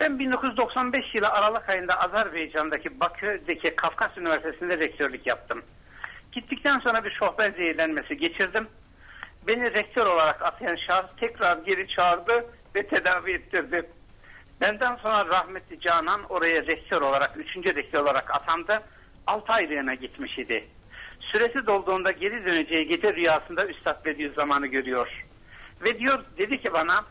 Ben 1995 yılı Aralık ayında Azerbaycan'daki Bakü'deki Kafkas Üniversitesi'nde rektörlük yaptım. Gittikten sonra bir şofben zehirlenmesi geçirdim. Beni rektör olarak atayan şahıs tekrar geri çağırdı ve tedavi ettirdi. Benden sonra rahmetli Canan oraya rektör olarak, üçüncü rektör olarak atandı. 6 aylığına gitmiş idi. Süresi dolduğunda geri döneceği gece rüyasında Üstad Bediüzzaman'ı görüyor. Ve diyor, dedi ki bana,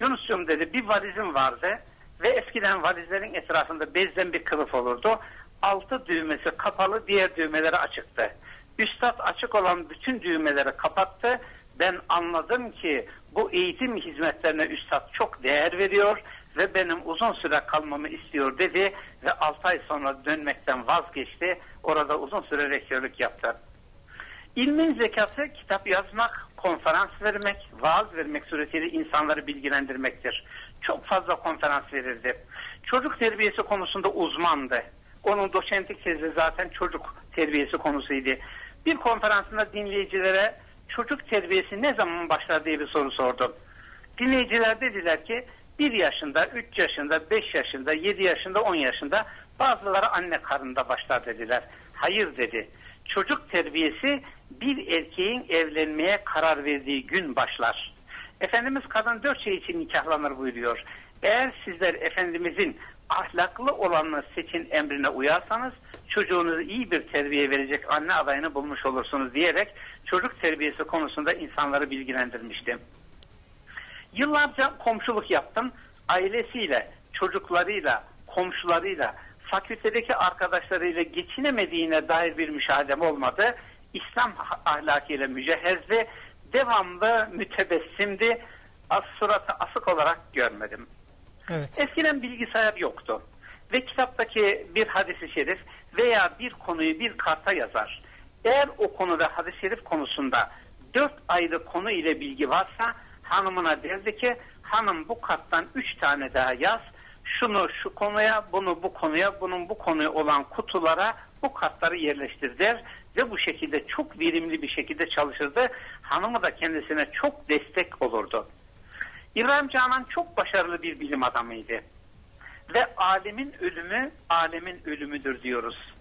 Yunus'cum dedi bir valizim vardı ve eskiden valizlerin etrafında bezden bir kılıf olurdu. Altı düğmesi kapalı, diğer düğmeleri açıktı. Üstad açık olan bütün düğmeleri kapattı. Ben anladım ki bu eğitim hizmetlerine üstad çok değer veriyor ve benim uzun süre kalmamı istiyor dedi ve 6 ay sonra dönmekten vazgeçti. Orada uzun süre rektörlük yaptı. İlmin zekası kitap yazmak, konferans vermek, vaaz vermek suretiyle insanları bilgilendirmektir. Çok fazla konferans verirdi. Çocuk terbiyesi konusunda uzmandı. Onun doçentlik tezi zaten çocuk terbiyesi konusuydu. Bir konferansında dinleyicilere çocuk terbiyesi ne zaman başlar diye bir soru sordum. Dinleyiciler dediler ki 1 yaşında, 3 yaşında, 5 yaşında, 7 yaşında, 10 yaşında bazıları anne karnında başlar dediler. Hayır dedi. Çocuk terbiyesi bir erkeğin evlenmeye karar verdiği gün başlar. Efendimiz kadın dört şey için nikahlanır buyuruyor. Eğer sizler Efendimizin ahlaklı olanını seçin emrine uyarsanız çocuğunuzu iyi bir terbiye verecek anne adayını bulmuş olursunuz diyerek çocuk terbiyesi konusunda insanları bilgilendirmiştim. Yıllarca komşuluk yaptım. Ailesiyle, çocuklarıyla, komşularıyla, fakültedeki arkadaşlarıyla geçinemediğine dair bir müşahedem olmadı. İslam ahlakıyla mücehhezdi. Devamlı mütebessimdi. As suratı asık olarak görmedim. Evet. Eskiden bilgisayar yoktu. Ve kitaptaki bir hadisi şerif veya bir konuyu bir karta yazar. Eğer o konuda hadis-i şerif konusunda dört ayrı konu ile bilgi varsa hanımına derdi ki hanım bu karttan üç tane daha yaz. Şunu şu konuya, bunu bu konuya, bunun bu konuya olan kutulara bu kartları yerleştir der. Ve bu şekilde çok verimli bir şekilde çalışırdı. Hanımı da kendisine çok destek olurdu. İbrahim Canan çok başarılı bir bilim adamıydı. Ve alemin ölümü, alemin ölümüdür diyoruz.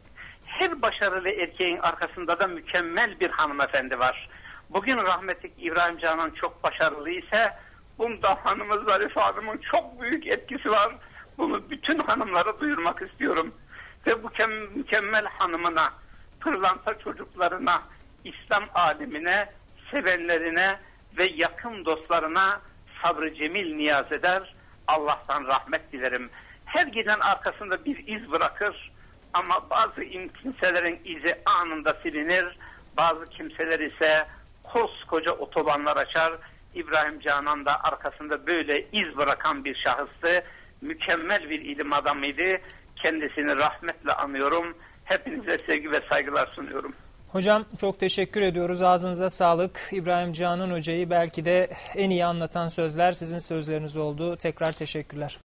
Her başarılı erkeğin arkasında da mükemmel bir hanımefendi var. Bugün rahmetli İbrahim Canan çok başarılı ise bunda hanımı Zarife Hanım'ın çok büyük etkisi var. Bunu bütün hanımlara duyurmak istiyorum. Ve bu mükemmel hanımına, pırlanta çocuklarına, İslam alemine, sevenlerine ve yakın dostlarına sabrı cemil niyaz eder. Allah'tan rahmet dilerim. Her giden arkasında bir iz bırakır ama bazı kimselerin izi anında silinir. Bazı kimseler ise koskoca otobanlar açar. İbrahim Canan da arkasında böyle iz bırakan bir şahıstı. Mükemmel bir ilim adamıydı. Kendisini rahmetle anıyorum. Hepinize sevgi ve saygılar sunuyorum. Hocam çok teşekkür ediyoruz. Ağzınıza sağlık. İbrahim Canan Hoca'yı belki de en iyi anlatan sözler sizin sözleriniz oldu. Tekrar teşekkürler.